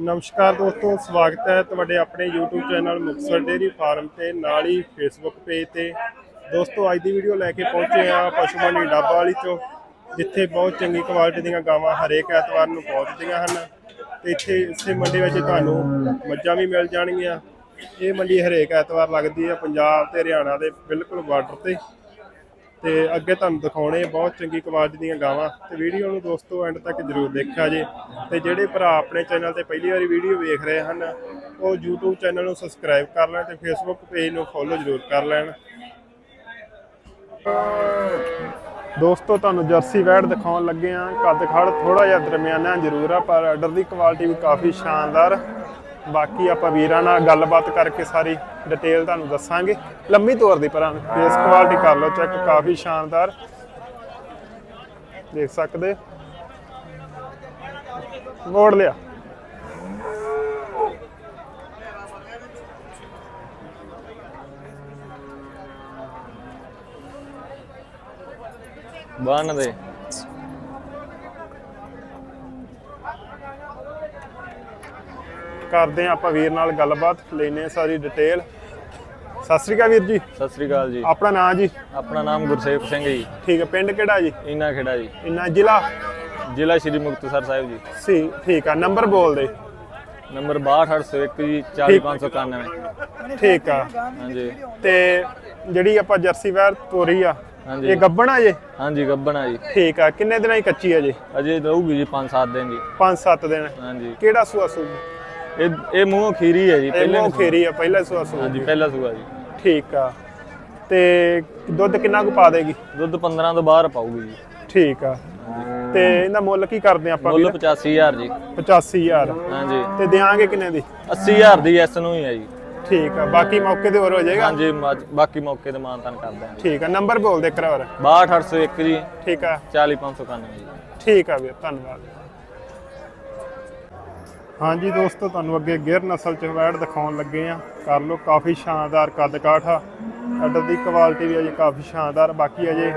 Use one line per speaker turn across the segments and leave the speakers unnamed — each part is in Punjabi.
ਨਮਸਕਾਰ ਦੋਸਤੋ, ਸਵਾਗਤ ਹੈ ਤੁਹਾਡੇ ਆਪਣੇ YouTube channel Muktsar dairy farm ਤੇ, ਨਾਲ ਹੀ Facebook ਪੇਜ ਤੇ। ਦੋਸਤੋ, ਅੱਜ ਦੀ ਵੀਡੀਓ ਲੈ ਕੇ ਪਹੁੰਚੇ ਆ ਪਸ਼ੂ ਮੰਡੀ ਡੱਬਾ ਵਾਲੀ 'ਚੋਂ, ਜਿੱਥੇ ਬਹੁਤ ਚੰਗੀ ਕੁਆਲਿਟੀ ਦੀਆਂ ਗਾਵਾਂ ਹਰੇਕ ਐਤਵਾਰ ਨੂੰ ਪਹੁੰਚਦੀਆਂ ਹਨ। ਤੇ ਇੱਥੇ, ਇਸੇ ਮੰਡੀ ਵਿੱਚ ਤੁਹਾਨੂੰ ਮੱਝਾਂ ਵੀ ਮਿਲ ਜਾਣਗੀਆਂ। ਇਹ ਮੰਡੀ ਹਰੇਕ ਐਤਵਾਰ ਲੱਗਦੀ ਹੈ ਪੰਜਾਬ ਤੇ ਹਰਿਆਣਾ ਦੇ ਬਿਲਕੁਲ ਬਾਰਡਰ ਤੇ। ਤੇ ਅੱਗੇ ਤੁਹਾਨੂੰ ਦਿਖਾਉਣੇ ਬਹੁਤ ਚੰਗੀ ਕੁਆਲਿਟੀ ਦੀਆਂ ਗਾਵਾਂ ਤੇ ਵੀਡੀਓ ਨੂੰ ਦੋਸਤੋ ਐਂਡ ਤੱਕ ਜਰੂਰ ਦੇਖਿਆ ਜੇ ਤੇ ਜਿਹੜੇ ਭਰਾ ਆਪਣੇ ਚੈਨਲ ਤੇ ਪਹਿਲੀ ਵਾਰੀ ਵੀਡੀਓ ਵੇਖ ਰਹੇ ਹਨ, ਉਹ YouTube ਚੈਨਲ ਨੂੰ ਸਬਸਕ੍ਰਾਈਬ ਕਰ ਲੈਣ ਤੇ Facebook ਪੇਜ ਨੂੰ ਫੋਲੋ ਜਰੂਰ ਕਰ ਲੈਣ। ਦੋਸਤੋ ਤੁਹਾਨੂੰ ਜਰਸੀ ਵੈੜ ਦਿਖਾਉਣ ਲੱਗੇ ਆ, ਕੱਦ ਖੜ ਥੋੜਾ ਜਿਹਾ ਦਰਮਿਆਨਾ ਜ਼ਰੂਰ ਆ, ਪਰ ਆਰਡਰ ਦੀ ਕੁਆਲਿਟੀ ਵੀ ਕਾਫੀ ਸ਼ਾਨਦਾਰ। ਬਾਕੀ ਆਪਾਂ ਵੀਰਾਂ ਨਾਲ ਗੱਲਬਾਤ ਕਰਕੇ ਸਾਰੀ ਡਿਟੇਲ ਤੁਹਾਨੂੰ ਦੱਸਾਂਗੇ। ਲੰਮੀ ਤੌਰ ਦੀ ਪਰਾਂ ਫੇਸ ਕੁਆਲਿਟੀ ਕਰ ਲਓ ਚੈੱਕ ਕਾਫੀ ਸ਼ਾਨਦਾਰ। ਦੇਖ ਸਕਦੇ? ਮੋੜ ਲਿਆ।
ਬੰਨ ਦੇ।
ਕਰਦੇ ਆ ਆਪਾਂ ਵੀਰ ਨਾਲ ਗੱਲਬਾਤ ਲੈਨੇ ਆ ਸਾਰੀ ਡਿਟੇਲ ਸਤਿ ਸ੍ਰੀ ਅਕਾਲ ਵੀਰ ਜੀ।
ਸਤਿ ਸ੍ਰੀ ਅਕਾਲ ਜੀ।
ਆਪਣਾ ਨਾਂ ਜੀ?
ਆਪਣਾ ਨਾਮ ਗੁਰਸੇਵ ਸਿੰਘ ਜੀ।
ਠੀਕ ਹੈ ਪਿੰਡ ਕਿਹੜਾ ਜੀ?
ਇਨਾ ਖੇੜਾ ਜੀ।
ਇੰਨਾ ਜ਼ਿਲ੍ਹਾ?
ਜ਼ਿਲ੍ਹਾ ਸ਼੍ਰੀ ਮੁਕਤਸਰ ਸਾਹਿਬ ਜੀ।
ਸੀ ਠੀਕ ਆ ਨੰਬਰ ਬੋਲ ਦੇ।
ਨੰਬਰ 62801 ਜੀ 40591
ਠੀਕ। ਆ।
ਹਾਂਜੀ।
ਤੇ ਜਿਹੜੀ ਆਪਾਂ ਜਰਸੀ ਵੈਰ ਤੋਰੀ ਆ
ਹਾਂਜੀ।
ਇਹ ਗੱਬਣ ਆ ਜੇ?
ਹਾਂਜੀ ਗੱਬਣਾ ਜੀ।
ਠੀਕ ਆ ਕਿੰਨੇ ਦਿਨਾਂ ਦੀ ਕੱਚੀ ਆ ਜੇ?
ਅਜੇ ਰਹੂਗੀ ਜੀ 5-7 ਦਿਨ ਜੀ।
5-7 ਦਿਨ।
ਹਾਂਜੀ।
ਕਿਹੜਾ ਸੂਆ ਸੂ
ਇਹ ਇਹ ਮੂੰਹੋਂ ਖੀਰੀ ਹੈ ਜੀ
ਇਹ
ਪਹਿਲੇ
ਮੋ ਖੇਰੀ ਆ ਪਹਿਲਾ ਸੂਆ ਸੂ
ਹਾਂਜੀ ਪਹਿਲਾ ਸੂਆ ਜੀ।
ਠੀਕ ਆ। ਤੇ ਦੁੱਧ ਕਿੰਨਾ ਕੁ ਪਾ ਦੇਗੀ?
ਦੁੱਧ 15 ਤੋਂ ਬਾਹਰ ਪਾਊਗੀ ਜੀ।
ਠੀਕ ਆ। ਤੇ ਇਹਦਾ ਮੁੱਲ ਕੀ ਕਰਦੇ ਆਪਾਂ
ਮੁੱਲ
ਵੀਰ?
85000 ਜੀ।
85000
ਹਾਂਜੀ।
ਤੇ ਦਿਆਂਗੇ ਕਿੰਨੇ ਦੀ?
80000 ਦੀ ਐਸ ਨੂੰ ਹੀ ਹੈ ਜੀ।
ਠੀਕ ਆ ਬਾਕੀ ਮੌਕੇ ਤੇ ਹੋਰ ਹੋ ਜਾਏਗਾ?
ਹਾਂਜੀ ਮਾ- ਬਾਕੀ ਮੌਕੇ ਤੇ ਮਾਨਤਾਨ ਕਰ ਦਾਂਗੇ
ਠੀਕ ਆ ਨੰਬਰ ਬੋਲ ਦੇ ਕਰਾ ਹੋਰ
62801 ਜੀ।
ਠੀਕ ਆ।
40591 ਜੀ।
ਠੀਕ ਆ ਵੀਰ ਧੰਨਵਾਦ। ਹਾਂਜੀ ਦੋਸਤੋ, ਤੁਹਾਨੂੰ ਅੱਗੇ ਗਿਰ ਨਸਲ ਚ ਵੈੜ ਦਿਖਾਉਣ ਲੱਗੇ ਆ ਕਰ ਲਓ ਕਾਫੀ ਸ਼ਾਨਦਾਰ ਕੱਦ ਕਾਠ ਆ ਅੱਡ ਦੀ ਕੁਆਲਿਟੀ ਵੀ ਅਜੇ ਕਾਫੀ ਸ਼ਾਨਦਾਰ, ਬਾਕੀ ਅਜੇ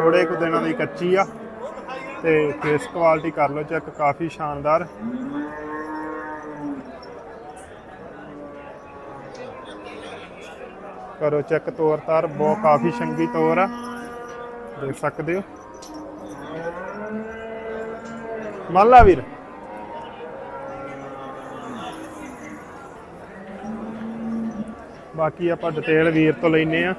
ਥੋੜੇ ਕੁ ਦਿਨਾਂ ਦੀ ਕੱਚੀ ਆ। ਤੇ ਫੇਸ ਕੁਆਲਿਟੀ ਕਰ ਲਓ ਚੈੱਕ ਕਾਫੀ ਸ਼ਾਨਦਾਰ। ਕਰੋ ਚੈੱਕ ਤੋਰ ਤਾਰ, ਬਹੁਤ ਕਾਫੀ ਚੰਗੀ ਤੋਰ ਆ। ਦੇਖ ਸਕਦੇ ਹੋ। ਮੰਨ ਲਾ ਵੀਰ। ਬਾਕੀ ਆਪਾਂ ਡਿਟੇਲ ਵੀਰ ਤੋਂ ਲੈਨੇ ਆ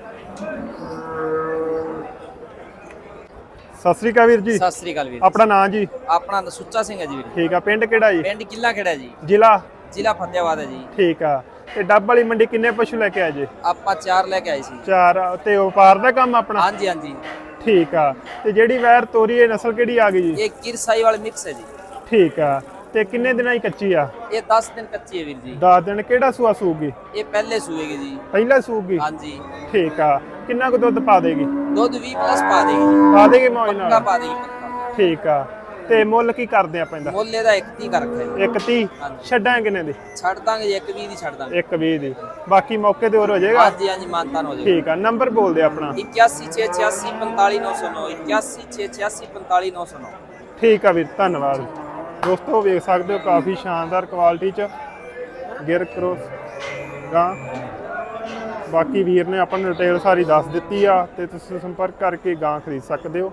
ਸਤਿ ਸ੍ਰੀ ਅਕਾਲ ਵੀਰ ਜੀ।
ਸਤਿ ਸ੍ਰੀ ਅਕਾਲ ਵੀਰ
ਆਪਣਾ ਨਾਂ ਜੀ?
ਆਪਣਾ ਸੁੱਚਾ ਸਿੰਘ ਹੈ ਜੀ ਵੀਰ
ਠੀਕ ਆ ਪਿੰਡ ਕਿਹੜਾ ਜੀ?
ਪਿੰਡ ਕਿੱਲਾ ਖੇੜਾ ਜੀ।
ਜ਼ਿਲ੍ਹਾ?
ਜ਼ਿਲ੍ਹਾ ਫਤਿਆਬਾਦ ਹੈ ਜੀ।
ਠੀਕ ਆ ਤੇ ਡੱਬ ਵਾਲੀ ਮੰਡੀ ਕਿੰਨੇ ਪਸ਼ੂ ਲੈ ਕੇ ਆਏ ਜੀ?
ਆਪਾਂ ਚਾਰ ਲੈ ਕੇ ਆਏ ਸੀ।
ਚਾਰ ਤੇ ਵਪਾਰ ਦਾ ਕੰਮ ਆਪਣਾ?
ਹਾਂਜੀ ਹਾਂਜੀ।
ਠੀਕ ਆ ਤੇ ਜਿਹੜੀ ਵੈਰ ਤੋਰੀ ਇਹ ਨਸਲ ਕਿਹੜੀ ਆ ਗਈ ਜੀ?
ਇਹ ਕਿਰਸਾਈ ਵਾਲੇ ਮਿਕਸ ਹੈ ਜੀ।
ਠੀਕ ਆ ਤੇ ਕਿੰਨੇ ਦਿਨਾਂ ਦੀ ਕੱਚੀ ਆ?
ਇਹ 10 ਦਿਨ ਕੱਚੀ ਹੈ ਵੀਰ ਜੀ।
10 ਦਿਨ ਕਿਹੜਾ ਸੂਆ ਸੂਗੀ
ਇਹ ਪਹਿਲੇ ਸੂਏਗੀ ਜੀ।
ਪਹਿਲਾ ਸੂਗੀ
ਹਾਂਜੀ।
ਠੀਕ ਆ। ਕਿੰਨਾ ਕੁ ਦੁੱਧ ਪਾ ਦੇਗੀ?
ਦੁੱਧ 20 ਪਲੱਸ ਪਾ ਦੇਗੀ ਜੀ।
ਪਾ ਦੇਗੀ ਮੌਜ
ਪੱਕਾ
ਨਾਲ?
ਪਾ ਦੇਗੀ ਪੱਕਾ।
ਠੀਕ ਆ। ਤੇ ਮੁੱਲ ਕੀ ਕਰਦੇ ਆਪਾਂ ਇਹਦਾ?
ਮੁੱਲ ਇਹਦਾ 31 ਕਰ ਰੱਖਿਆ ਜੀ।
ਇੱਕ 30
ਹਾਂਜੀ।
ਛੱਡਾਂ ਕਿੰਨੇ ਦੀ?
ਛੱਡ ਦਾਂਗੇ ਜੀ ਇੱਕ 20 ਦੀ ਛੱਡ ਦਾਂਗੇ।
ਇੱਕ 20 ਦੀ। ਬਾਕੀ ਮੌਕੇ ਤੇ ਹੋਰ ਹੋ ਜਾਏਗਾ?
ਹਾਂਜੀ ਹਾਂਜੀ ਮਾਨਤਾਨ ਹੋ ਜਾਏਗਾ।
ਠੀਕ ਆ। ਨੰਬਰ ਬੋਲ ਦੇ ਆਪਣਾ।
8168845909 8168845909
ਠੀਕ ਆ ਵੀਰ ਧੰਨਵਾਦ। ਦੋਸਤੋ ਵੇਖ ਸਕਦੇ ਹੋ ਕਾਫੀ ਸ਼ਾਨਦਾਰ ਕੁਆਲਿਟੀ ਚ ਗਿਰ ਕਰੋਸ ਗਾਂ। ਬਾਕੀ ਵੀਰ ਨੇ ਆਪਾਂ ਨੂੰ ਡਿਟੇਲ ਸਾਰੀ ਦੱਸ ਦਿੱਤੀ ਆ ਤੇ ਤੁਸੀਂ ਸੰਪਰਕ ਕਰਕੇ ਗਾਂ ਖਰੀਦ ਸਕਦੇ ਹੋ।